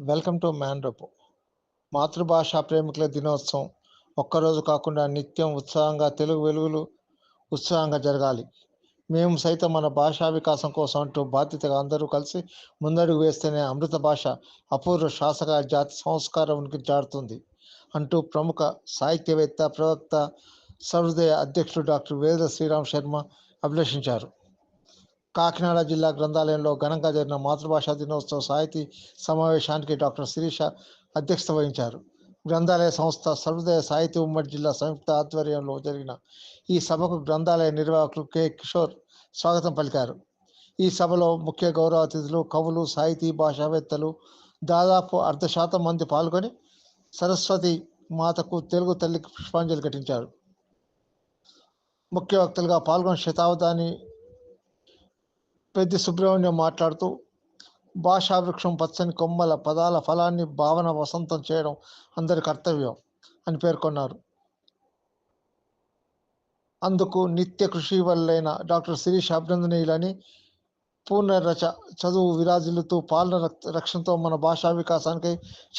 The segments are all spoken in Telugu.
వెల్కమ్ టు మ్యాన్ రపు మాతృభాషా ప్రేమికుల దినోత్సవం. ఒక్కరోజు కాకుండా నిత్యం ఉత్సాహంగా తెలుగు వెలుగులు ఉత్సాహంగా జరగాలి. మేము సైతం మన భాషా వికాసం కోసం అంటూ బాధ్యతగా అందరూ కలిసి ముందడుగు వేస్తేనే అమృత భాష అపూర్వ శాసక జాతి సంస్కారం ఉనికి అంటూ ప్రముఖ సాహిత్యవేత్త ప్రవక్త సహృదయ అధ్యక్షుడు డాక్టర్ వేద శ్రీరామ్ శర్మ అభిలషించారు. కాకినాడ జిల్లా గ్రంథాలయంలో ఘనంగా జరిగిన మాతృభాషా దినోత్సవ సాహితీ సమావేశానికి డాక్టర్ శిరీష అధ్యక్షత వహించారు. గ్రంథాలయ సంస్థ సర్వోదయ సాహితీ ఉమ్మడి జిల్లా సంయుక్త ఆధ్వర్యంలో జరిగిన ఈ సభకు గ్రంథాలయ నిర్వాహకులు కె. కిషోర్ స్వాగతం పలికారు. ఈ సభలో ముఖ్య గౌరవ అతిథులు కవులు సాహితీ భాషావేత్తలు దాదాపు అర్ధ శాతం మంది పాల్గొని సరస్వతి మాతకు తెలుగు తల్లికి పుష్పాంజలి ఘటించారు. ముఖ్య వక్తలుగా పాల్గొన్న శతాబ్దాన్ని పెద్ది సుబ్రహ్మణ్యం మాట్లాడుతూ భాషా వృక్షం పచ్చని కొమ్మల పదాల ఫలాన్ని భావన వసంతం చేయడం అందరి కర్తవ్యం అని పేర్కొన్నారు. అందుకు నిత్య కృషి వల్లైన డాక్టర్ శిరీష్ అభినందనీయులని పూర్ణరచ చదువు విరాజులతో పాలన రక్ష- రక్షణతో మన భాషా వికాసానికి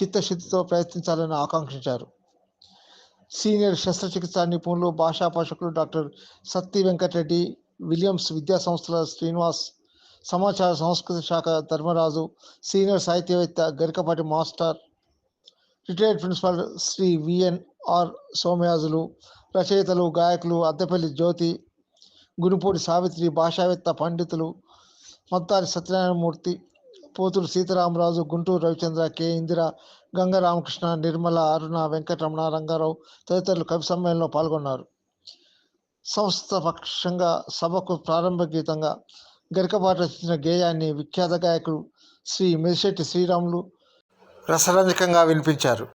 చిత్తశుద్ధితో ప్రయత్నించాలని ఆకాంక్షించారు. సీనియర్ శస్త్రచికిత్సా నిపుణులు భాషా పోషకులు డాక్టర్ సత్తి వెంకటరెడ్డి విలియమ్స్ విద్యా సంస్థల శ్రీనివాస్ సమాచార సంస్కృతి శాఖ Dharmaraju senior సాహిత్యవేత్త Garikapati master retired principal Sri V N R Somayajulu రచయితలు గాయకులు అద్దెపల్లి జ్యోతి గునుపూడి సావిత్రి భాషావేత్త పండితులు మత్తారి సత్యనారాయణమూర్తి పోతులు సీతారామరాజు గుంటూరు రవిచంద్ర కె. ఇందిర గంగరామకృష్ణ నిర్మల అరుణ వెంకటరమణ రంగారావు తదితరులు కవి సమ్మేళనంలో పాల్గొన్నారు. సంస్థ పక్షంగా సభకు ప్రారంభ గీతంగా గరికపాట రచించిన గేయాన్ని విఖ్యాత గాయకుడు శ్రీ మెరిశెట్టి శ్రీరాములు రసరంజకంగా వినిపించారు.